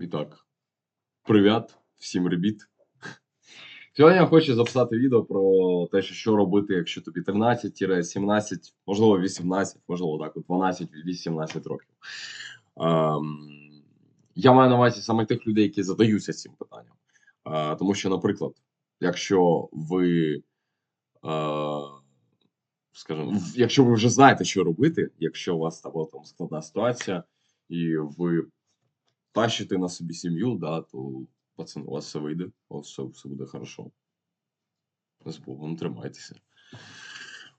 І так, привіт всім ребіт. Сьогодні я хочу записати відео про те, що, робити, якщо тобі 13-17, можливо, 18, можливо, так, от 12-18 років. Ем, я маю на увазі саме тих людей, які задаються цим питанням. Е, тому що, наприклад, якщо ви, е, скажімо, якщо ви вже знаєте, що робити, якщо у вас там, там складна ситуація, і ви тащите на собі сім'ю, да, то пацан, у вас все вийде, у вас все, все буде хорошо. З Богом тримайтеся.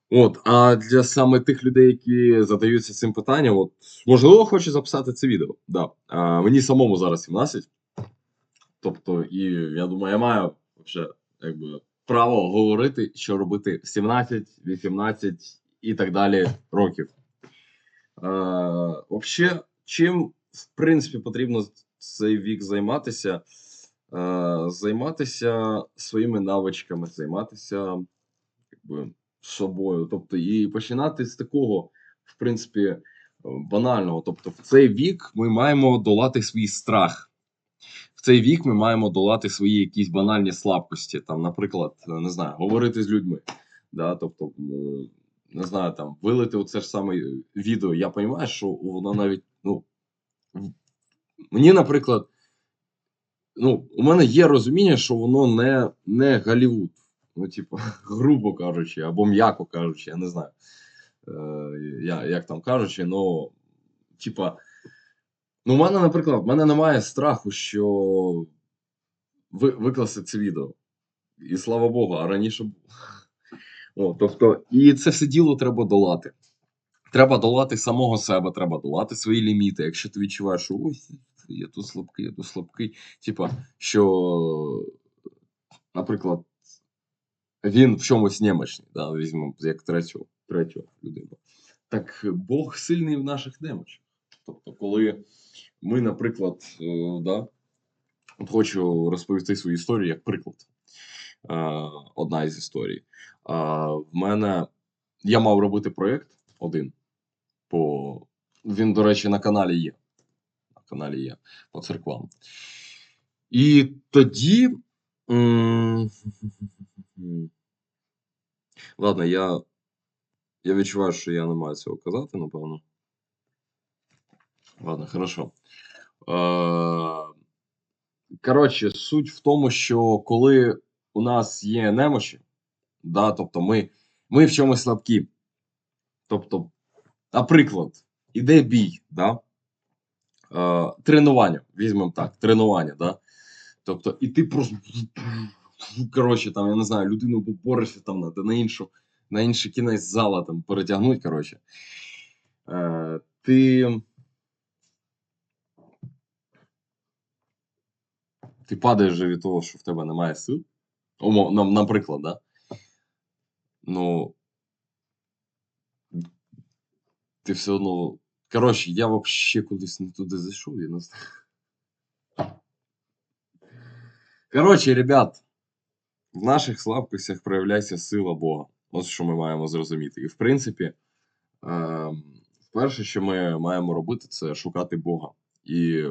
От, а для саме тих людей, які задаються цим питанням, от, можливо, хочу записати це відео. Да. А, мені самому зараз 17. Тобто, і я думаю, я маю вже якби, право говорити, що робити 17, 18 і так далі років. Взагалі, чим в принципі потрібно цей вік займатися? Е, займатися своїми навичками, займатися якби, собою. Тобто, і починати з такого, в принципі, е, банального. Тобто, в цей вік ми маємо долати свій страх. В цей вік ми маємо долати свої якісь банальні слабкості. Там, наприклад, е, не знаю, говорити з людьми. Да? Тобто, е, не знаю, там, вилити оце ж саме відео. Я розумію, що воно навіть, ну, мені, наприклад, ну, у мене є розуміння, що воно не, не Голлівуд. Ну, типу, грубо кажучи, або м'яко кажучи, я не знаю. Е, я, як там кажучи, ну, типа, ну, у мене, наприклад, в мене немає страху, що ви, викласти це відео. І слава Богу, а раніше було. Тобто, і це все діло треба долати. Треба долати самого себе, треба долати свої ліміти. Якщо ти відчуваєш, що ось я тут слабкий, я тут слабкий. Типа, що, наприклад, він в чомусь немощний, да, візьмемо як третю, третю людину. Так Бог сильний в наших немочах. Тобто, коли ми, наприклад, е, да, от хочу розповісти свою історію як приклад. Е, одна із історій. Е, в мене я мав робити проєкт один. По... Він, до речі, на каналі є. На каналі є по церквам. І тоді. Ладно, я, я відчуваю, що я не маю цього казати, напевно. Ладно, хорошо. Е, Коротше, суть в тому, що коли у нас є немощі, да, тобто ми, ми в чомусь слабкі. Тобто, наприклад, іде бій, да? е, тренування, візьмемо так, тренування, да? Тобто, і ти просто. Коротше, там, я не знаю, людину поборешся там на, на іншу, на інший кінець зала там перетягнуть, коротше. Е, ти. Ти падаєш вже від того, що в тебе немає сил. Умов, наприклад, да? Ну. Ти все одно. Коротше, я взагалі кудись не туди зайшов, не знаю. Коротше, ребят, в наших слабкостях проявляється сила Бога. Ось що ми маємо зрозуміти. І в принципі, ем, перше, що ми маємо робити, це шукати Бога. І,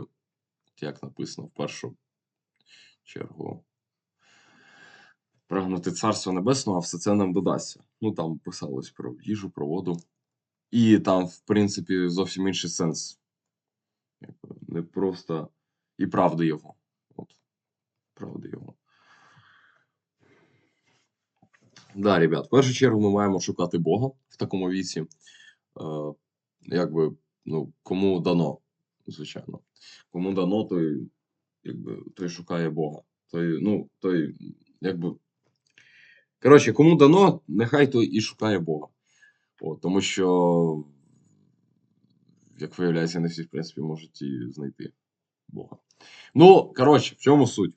як написано в першу чергу, прагнути Царства Небесного, а все це нам додасться. Ну, там писалось про їжу, про воду. І там, в принципі, зовсім інший сенс. Не просто і правди його. От. Правди його. Да, ребят, в першу чергу ми маємо шукати Бога в такому віці. Е, якби, ну, кому дано, звичайно. Кому дано, той, якби, той шукає Бога. Той, ну, той, якби. Коротше, кому дано, нехай той і шукає Бога. От, тому що, як виявляється, не всі, в принципі, можуть і знайти Бога. Ну, коротше, в чому суть?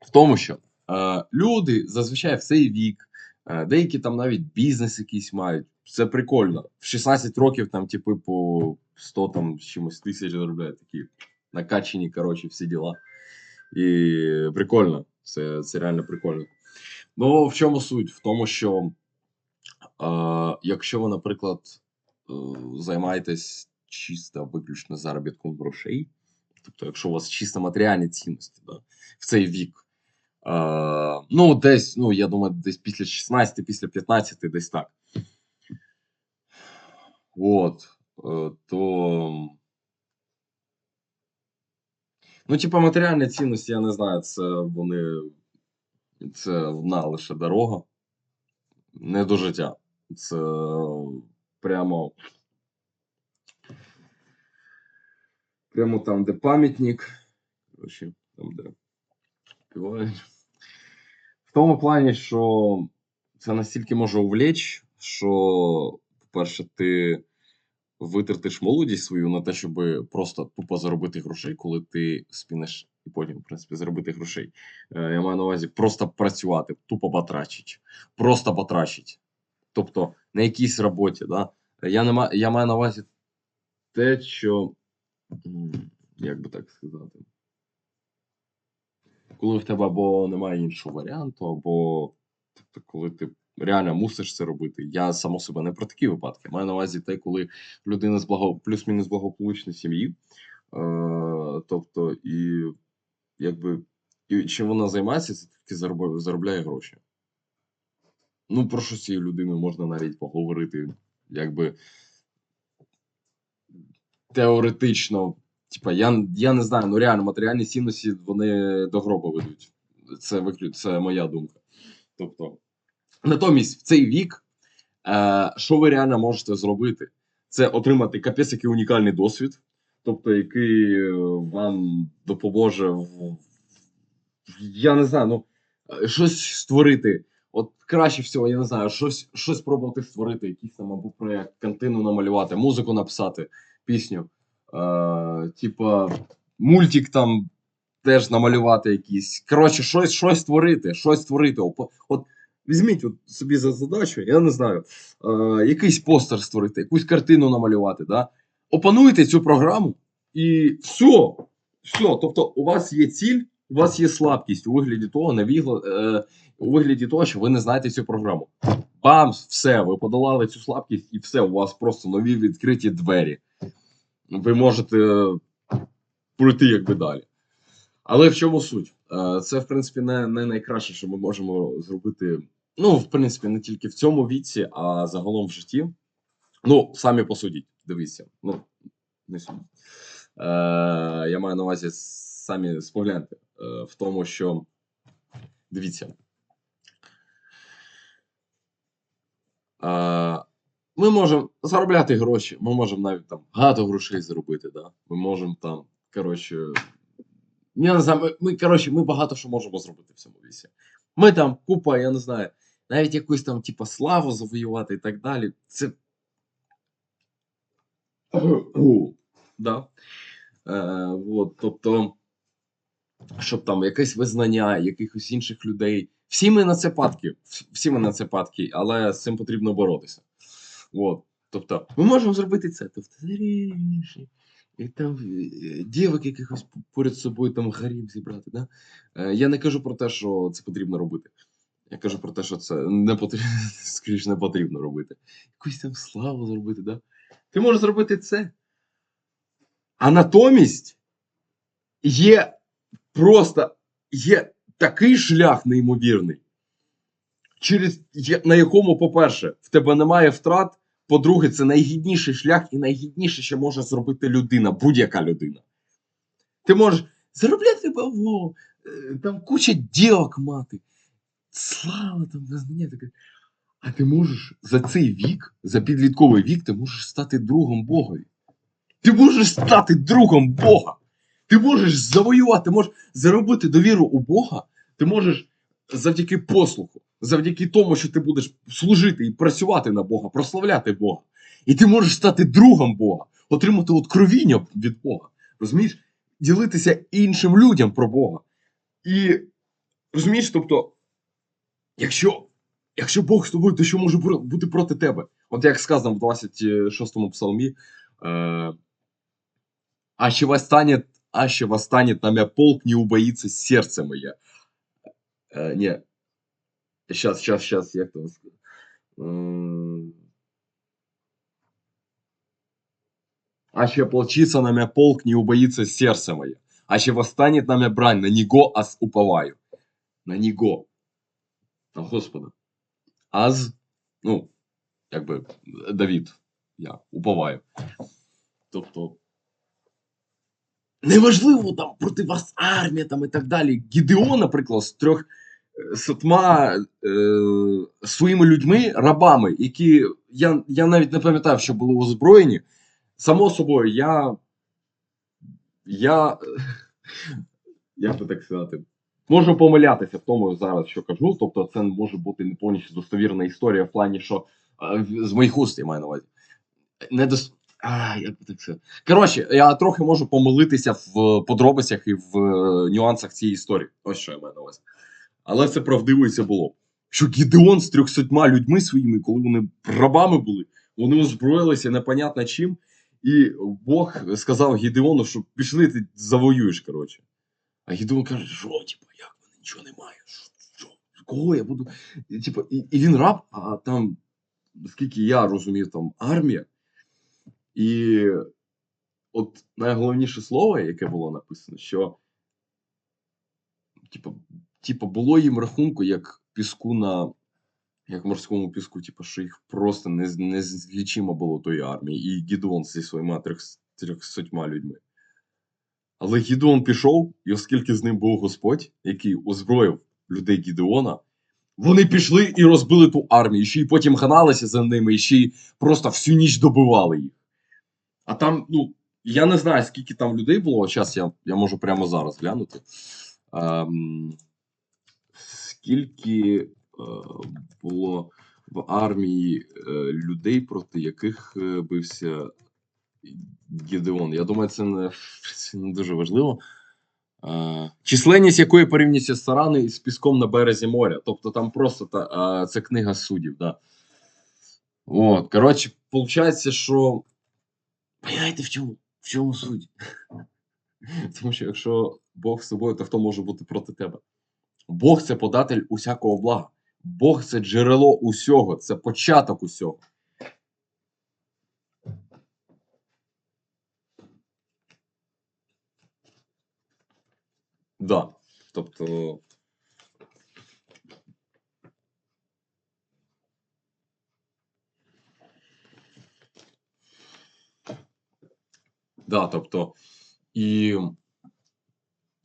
В тому, що е, люди зазвичай в цей вік, е, деякі там навіть бізнес якийсь мають. Це прикольно. В 16 років там, типу, по 100 там чимось тисяч заробляють такі накачані, коротше, всі діла. І прикольно. Це, це реально прикольно. Ну, в чому суть? В тому, що якщо ви, наприклад, е, займаєтесь чисто виключно заробітком грошей, Тобто, якщо у вас чисто матеріальні цінності, да, в цей вік. Ну, десь, ну, я думаю, десь після 16, після 15, десь так. От. Е, то. Ну, типа, матеріальні цінності, я не знаю, це вони. Це одна лише дорога. Не до життя. Це прямо. Прямо там, де пам'ятник. Коротше, там, де співають. В тому плані, що це настільки може увлечь, що, по-перше, ти витратиш молодість свою на те, щоб просто тупо заробити грошей, коли ти спінеш і потім, в принципі, заробити грошей. Е, Я маю на увазі просто працювати, тупо потрачить. Просто потрачить. Тобто на якійсь роботі. Да? Я, не ма... я маю на увазі те, що. Як би так сказати? Коли в тебе або немає іншого варіанту, або тобто, коли ти реально мусиш це робити. Я само себе не про такі випадки. Маю на увазі те, коли людина з благо... плюс-мінус благополучної сім'ї. Е... Тобто, і якби і чим вона займається, це зароб... заробляє гроші. Ну, про що з цією людиною можна навіть поговорити, якби теоретично. Типа, я, я не знаю, ну реально матеріальні цінності вони до гроба ведуть. Це це моя думка. Тобто, натомість в цей вік, е, що ви реально можете зробити? Це отримати капець який унікальний досвід, тобто, який е, вам допоможе в. Я не знаю, ну е, щось створити. От краще всього, я не знаю, щось щось пробувати створити, якийсь там або проєкт, картину намалювати, музику написати, пісню. Е, типа, мультик там теж намалювати якийсь. Коротше, щось щось створити, щось створити. От візьміть от собі за задачу, я не знаю, е, якийсь постер створити, якусь картину намалювати. Да? Опануйте цю програму і все. Все. Тобто, у вас є ціль, у вас є слабкість у вигляді того, навігло, е, у вигляді того, що ви не знаєте цю програму. Бам, все, ви подолали цю слабкість, і все, у вас просто нові відкриті двері ви можете пройти якби далі. Але в чому суть? Е, Це, в принципі, не, не найкраще, що ми можемо зробити. Ну, в принципі, не тільки в цьому віці, а загалом в житті. Ну, самі посудіть, дивіться. Ну, не судіть. Е, Я маю на увазі самі спогляньте е, в тому, що дивіться. Е, ми можемо заробляти гроші, ми можемо навіть там багато грошей заробити. Да? Ми можемо там, коротше, я не знаю, ми, коротше, ми багато що можемо зробити в цьому вісі. Ми там купа, я не знаю, навіть якусь там, типа, славу завоювати і так далі. Це. да. Е, от, тобто, щоб там якесь визнання якихось інших людей. Всі ми на це падки, всі ми на це падки, але з цим потрібно боротися. От. Тобто, ми можемо зробити це. Тобто, і там е, дівок якихось поряд з собою там гарім зібрати. Да? Е, Я не кажу про те, що це потрібно робити. Я кажу про те, що це не потрібно, скоріш, не потрібно робити. Якусь там славу зробити, да? Ти можеш зробити це. А натомість є просто є такий шлях неймовірний, через, на якому, по-перше, в тебе немає втрат. По-друге, це найгідніший шлях і найгідніше, що може зробити людина, будь-яка людина. Ти можеш заробляти бабло, е, там куча ділок мати, слава там, визнання таке. А ти можеш за цей вік, за підлітковий вік, ти можеш стати другом Богові. Ти можеш стати другом Бога. Ти можеш завоювати, можеш заробити довіру у Бога. Ти можеш завдяки послуху завдяки тому, що ти будеш служити і працювати на Бога, прославляти Бога. І ти можеш стати другом Бога, отримати откровіння від Бога. Розумієш? Ділитися іншим людям про Бога. І розумієш, тобто, якщо якщо Бог з тобою, то що може бути проти тебе? От як сказано в 26-му псалмі, е, а ще восстанет, а ще восстанет на мя полк, не убоїться серце моє. Е, ні, Сейчас, сейчас, сейчас, як там сказати? Аще ополчится на мя полк, не убоится сердце моє. Аще восстанет на мя брань, на него аз уповаю. На него. На Господа. Аз, ну, якби Давід, я уповаю. Тобто. Неважливо там проти вас армія там і так далі. Гідеон, наприклад, з трьох е, сотма е, своїми людьми, рабами, які я, я навіть не пам'ятав, що були озброєні. Само собою, я. Я. Як би так сказати? Можу помилятися в тому зараз, що кажу. Тобто, це може бути не повністю достовірна історія в плані, що е, з моїх уст я маю на увазі. Не дос... А, як так сказати? Коротше, я трохи можу помилитися в подробицях і в е, нюансах цієї історії. Ось що я маю на увазі. Але це правдиво і це було. Що Гідеон з трьохсотьма людьми своїми, коли вони рабами були, вони озброїлися непонятно чим. І Бог сказав Гідеону, що пішли ти завоюєш, коротше. А Гідеон каже, що, типу, як в мене нічого немає? Що? Кого я буду? Типу, і, і він раб, а там, скільки я розумів, там армія. І от найголовніше слово, яке було написано, що типу, типу, було їм рахунку, як піску на як морському піску, типу, що їх просто не, з- було тої армії, і Гідеон зі своїми трьох, трьохсотьма людьми. Але Гідеон пішов, і оскільки з ним був Господь, який озброїв людей Гідеона, вони пішли і розбили ту армію, ще й потім гналися за ними, і ще й просто всю ніч добивали їх. А там, ну, я не знаю, скільки там людей було. Зараз я, я можу прямо зараз глянути. Ем, скільки е, було в армії е, людей, проти яких е, бився Гідеон. Я думаю, це не, це не дуже важливо. Е, численність якої порівнюється з Сарани із піском на березі моря. Тобто там просто та, е, це книга суддів. Да. От, коротше, виходить, що. Понимаєте, в чому, в чому суть? Тому що якщо Бог з тобою, то хто може бути проти тебе? Бог це податель усякого блага. Бог це джерело усього, це початок усього. Да. Тобто. Да, тобто, і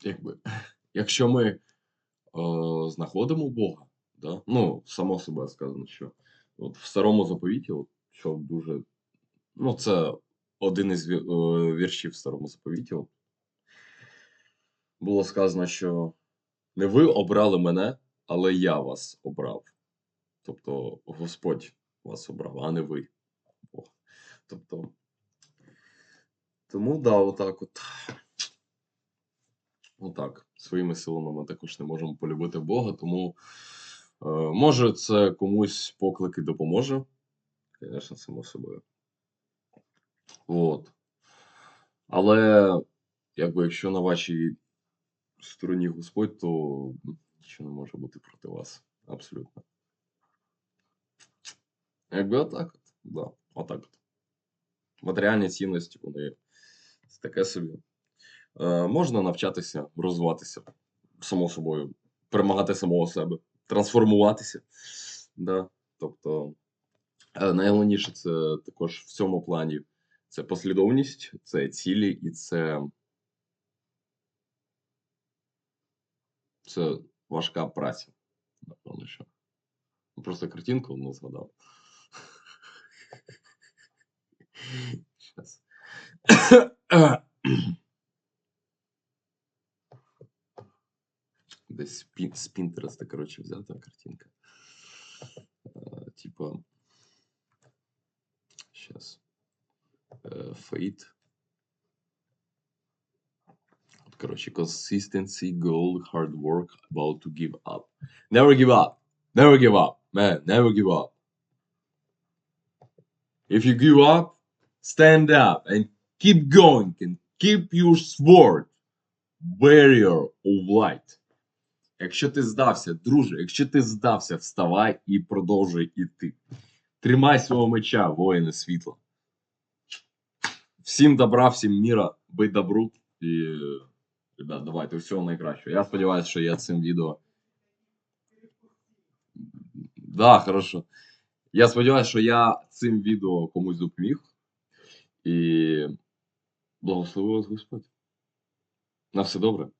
якби, якщо ми е, знаходимо Бога, да? ну, само собою сказано, що от в старому заповіті, от, що дуже. Ну, це один із е, віршів в старому заповіті. От, було сказано, що не ви обрали мене, але я вас обрав. Тобто Господь вас обрав, а не ви. Тобто. Тому да, отак от. Отак. Своїми силами ми також не можемо полюбити Бога, тому е, може це комусь поклик і допоможе. Звісно, само собою. От. Але, якби, якщо на вашій стороні Господь, то нічого не може бути проти вас. Абсолютно. Якби отак от. Да, отак от. Матеріальні цінності, вони таке собі. Е, можна навчатися, розвиватися, само собою, перемагати самого себе, трансформуватися. Да? Тобто, е, найголовніше це також в цьому плані це послідовність, це цілі і це, це важка праця. Напевно, що. Просто картинку не згадав. Щас. Десь з Пін- з Пінтереста, коротше, взята картинка. Е, Типа. Сейчас. Fate. От, Коротше, consistency, goal, hard work, about to give up. Never give up. Never give up. Man, never give up. If you give up, stand up and keep going and keep your sword barrier of light. Якщо ти здався, друже, якщо ти здався, вставай і продовжуй іти. Тримай свого меча, воїни світла. Всім добра, всім міра, бить добру. І, ребят, давайте всього найкращого. Я сподіваюся, що я цим відео. Да, хорошо. Я сподіваюся, що я цим відео комусь допоміг. І благослови вас Господь. На все добре.